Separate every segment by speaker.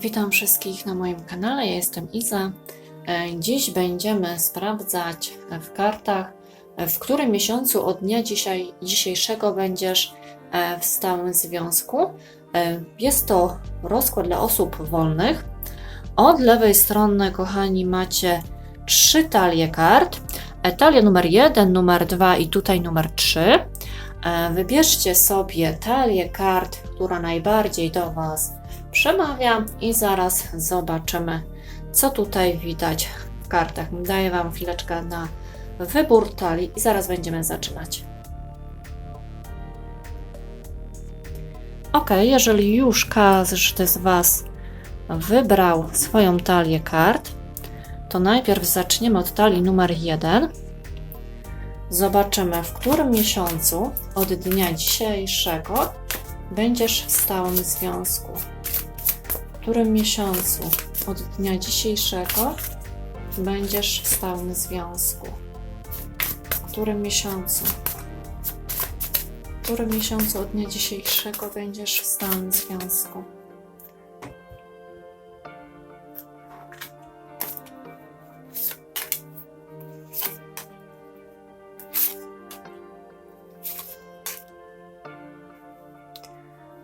Speaker 1: Witam wszystkich na moim kanale. Ja jestem Iza. E, Dziś będziemy sprawdzać w kartach, w którym miesiącu od dnia dzisiaj, dzisiejszego będziesz e, w stałym związku. E, Jest to rozkład dla osób wolnych. Od lewej strony, kochani, macie trzy talie kart. Talia numer 1, numer 2 i tutaj numer 3. E, Wybierzcie sobie talię kart, która najbardziej do Was przemawia i zaraz zobaczymy, co tutaj widać w kartach. Daję Wam chwileczkę na wybór talii i zaraz będziemy zaczynać. Ok, jeżeli już każdy z Was wybrał swoją talię kart, to najpierw zaczniemy od talii numer 1. Zobaczymy, w którym miesiącu od dnia dzisiejszego będziesz w stałym związku. Którym miesiącu od dnia dzisiejszego będziesz w stałym związku? W którym miesiącu? W którym miesiącu od dnia dzisiejszego będziesz w stałym związku?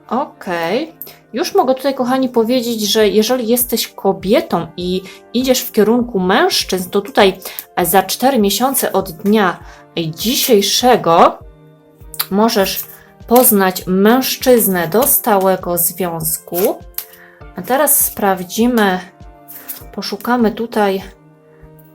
Speaker 1: Okej. Już mogę tutaj, kochani, powiedzieć, że jeżeli jesteś kobietą i idziesz w kierunku mężczyzn, to tutaj e, za 4 miesiące od dnia dzisiejszego możesz poznać mężczyznę do stałego związku. A teraz sprawdzimy, poszukamy tutaj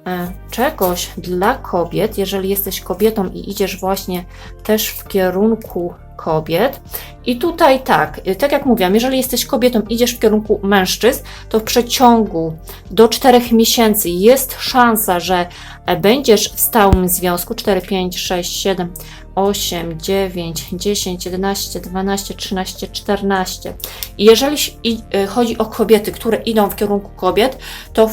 Speaker 1: e, czegoś dla kobiet, jeżeli jesteś kobietą i idziesz właśnie też w kierunku kobiet. I tutaj tak, tak jak mówiłam, jeżeli jesteś kobietą, idziesz w kierunku mężczyzn, to w przeciągu do 4 miesięcy jest szansa, że e, będziesz w stałym związku 4, 5, 6, 7, 8, 9, 10, 11, 12, 13, 14. Jeżeli y, chodzi o kobiety, które idą w kierunku kobiet, to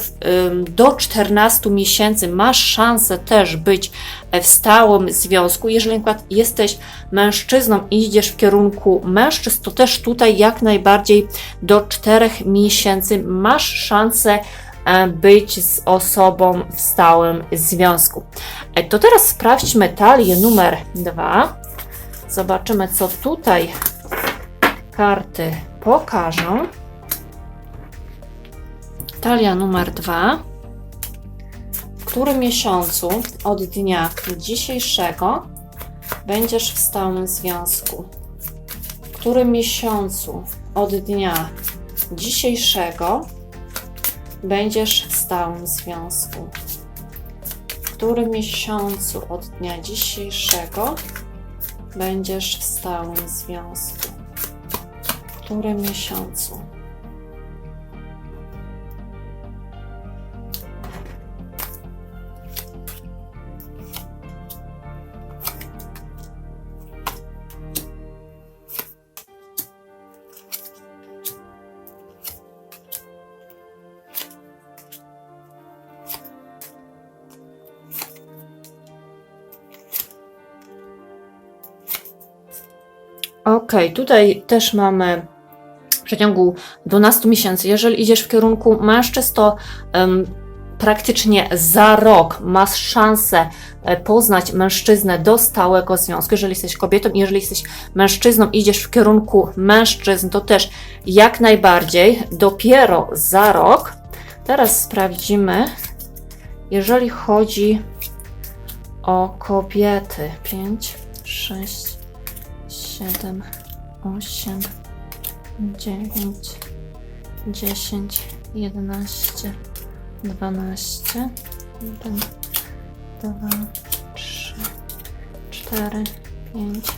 Speaker 1: do 14 miesięcy masz szansę też być e, w stałym związku. Jeżeli przykład jesteś mężczyzną i idziesz w kierunku mężczyzn, to też tutaj jak najbardziej do 4 miesięcy masz szansę e, być z osobą w stałym związku. E, To teraz sprawdźmy talię numer 2. Zobaczymy, co tutaj karty pokażą. Talia numer 2. W którym miesiącu od dnia dzisiejszego będziesz w stałym związku? W którym miesiącu od dnia dzisiejszego będziesz w stałym związku? W którym miesiącu od dnia dzisiejszego będziesz w stałym związku? Którym miesiącu? Okej, tutaj też mamy przeciągu 12 miesięcy. Jeżeli idziesz w kierunku mężczyzn, to em, praktycznie za rok masz szansę e, poznać mężczyznę do stałego związku. Jeżeli jesteś kobietą, jeżeli jesteś mężczyzną, idziesz w kierunku mężczyzn, to też jak najbardziej dopiero za rok. Teraz sprawdzimy, jeżeli chodzi o kobiety. 5, 6, 7, 8, 9, 10, 11, 12, 1, 2, 3, 4, 5,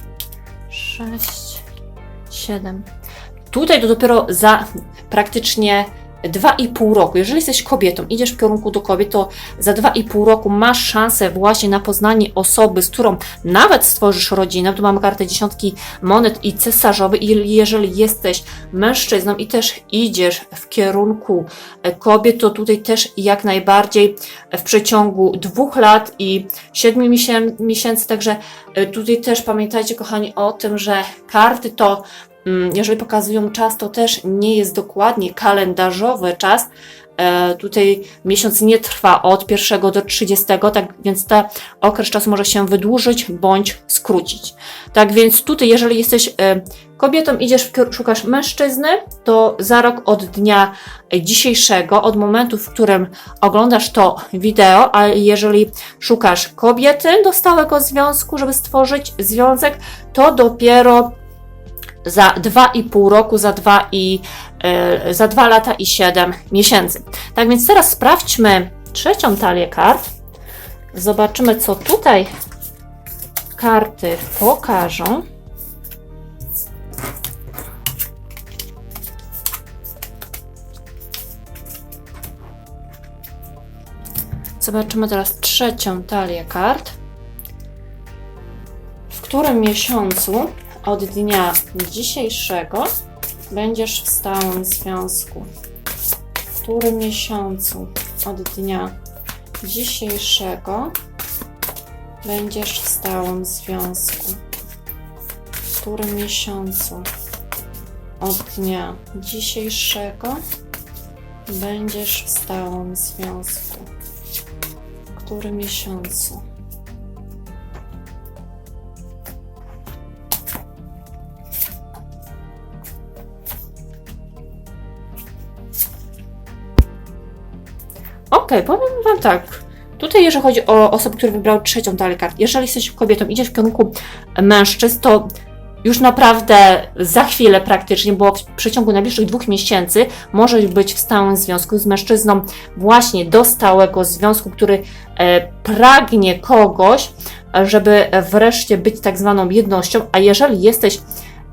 Speaker 1: 6, 7. Tutaj to dopiero za praktycznie 2,5 roku. Jeżeli jesteś kobietą, idziesz w kierunku do kobiet, to za 2,5 roku masz szansę właśnie na poznanie osoby, z którą nawet stworzysz rodzinę. Tu mamy kartę dziesiątki monet i cesarzowy. I jeżeli jesteś mężczyzną i też idziesz w kierunku e, kobiet, to tutaj też jak najbardziej w przeciągu dwóch lat i siedmiu miesię- miesięcy. Także e, tutaj też pamiętajcie, kochani, o tym, że karty to jeżeli pokazują czas, to też nie jest dokładnie kalendarzowy czas. E, Tutaj miesiąc nie trwa od 1 do 30, tak więc ten okres czasu może się wydłużyć bądź skrócić. Tak więc tutaj, jeżeli jesteś e, kobietą, idziesz, szukasz mężczyzny, to za rok od dnia dzisiejszego, od momentu, w którym oglądasz to wideo, a jeżeli szukasz kobiety do stałego związku, żeby stworzyć związek, to dopiero za 2,5 roku, za 2, i, e, za 2 lata i 7 miesięcy. Tak więc teraz sprawdźmy trzecią talię kart. Zobaczymy, co tutaj karty pokażą. Zobaczymy teraz trzecią talię kart. W którym miesiącu od dnia dzisiejszego będziesz w stałym związku? W którym miesiącu od dnia dzisiejszego będziesz w stałym związku? W którym miesiącu od dnia dzisiejszego będziesz w stałym związku? W którym miesiącu? Okej, powiem Wam tak. Tutaj, jeżeli chodzi o osoby, które wybrały trzecią talię kart, jeżeli jesteś kobietą, idziesz w kierunku mężczyzn, to już naprawdę za chwilę praktycznie, bo w przeciągu najbliższych dwóch miesięcy możesz być w stałym związku z mężczyzną, właśnie do stałego związku, który e, pragnie kogoś, e, żeby wreszcie być tak zwaną jednością, a jeżeli jesteś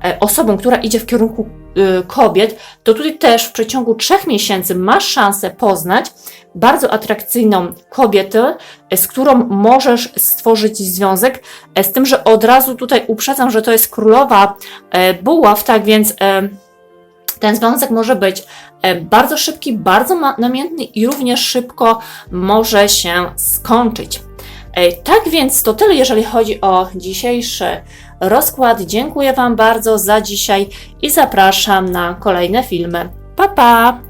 Speaker 1: e, osobą, która idzie w kierunku y, kobiet, to tutaj też w przeciągu trzech miesięcy masz szansę poznać bardzo atrakcyjną kobietę, e, z którą możesz stworzyć związek, e, z tym, że od razu tutaj uprzedzam, że to jest królowa e, buław, tak więc ten związek może być bardzo szybki, bardzo namiętny i również szybko może się skończyć. Tak więc to tyle, jeżeli chodzi o dzisiejszy rozkład. Dziękuję Wam bardzo za dzisiaj i zapraszam na kolejne filmy. Pa pa!